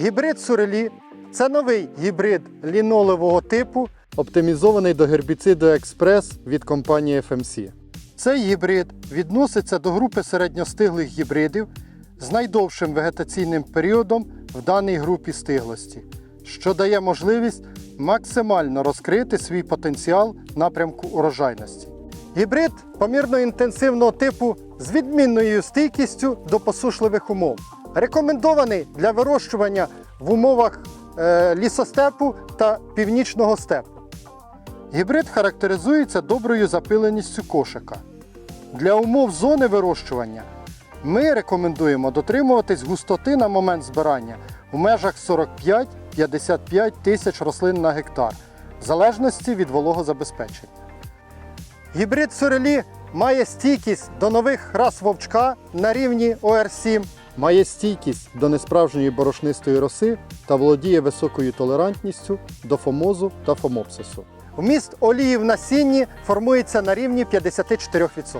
Гібрид сурелі це новий гібрид лінолевого типу, оптимізований до гербіциду експрес від компанії FMC. Цей гібрид відноситься до групи середньостиглих гібридів з найдовшим вегетаційним періодом в даній групі стиглості, що дає можливість максимально розкрити свій потенціал напрямку урожайності. Гібрид помірно інтенсивного типу з відмінною стійкістю до посушливих умов. Рекомендований для вирощування в умовах е, лісостепу та північного степу. Гібрид характеризується доброю запиленістю кошика. Для умов зони вирощування ми рекомендуємо дотримуватись густоти на момент збирання в межах 45-55 тисяч рослин на гектар, в залежності від вологозабезпечення. Гібрид сурелі має стійкість до нових рас вовчка на рівні ОР7, має стійкість до несправжньої борошнистої роси та володіє високою толерантністю до фомозу та фомопсису. Вміст олії в насінні формується на рівні 54%.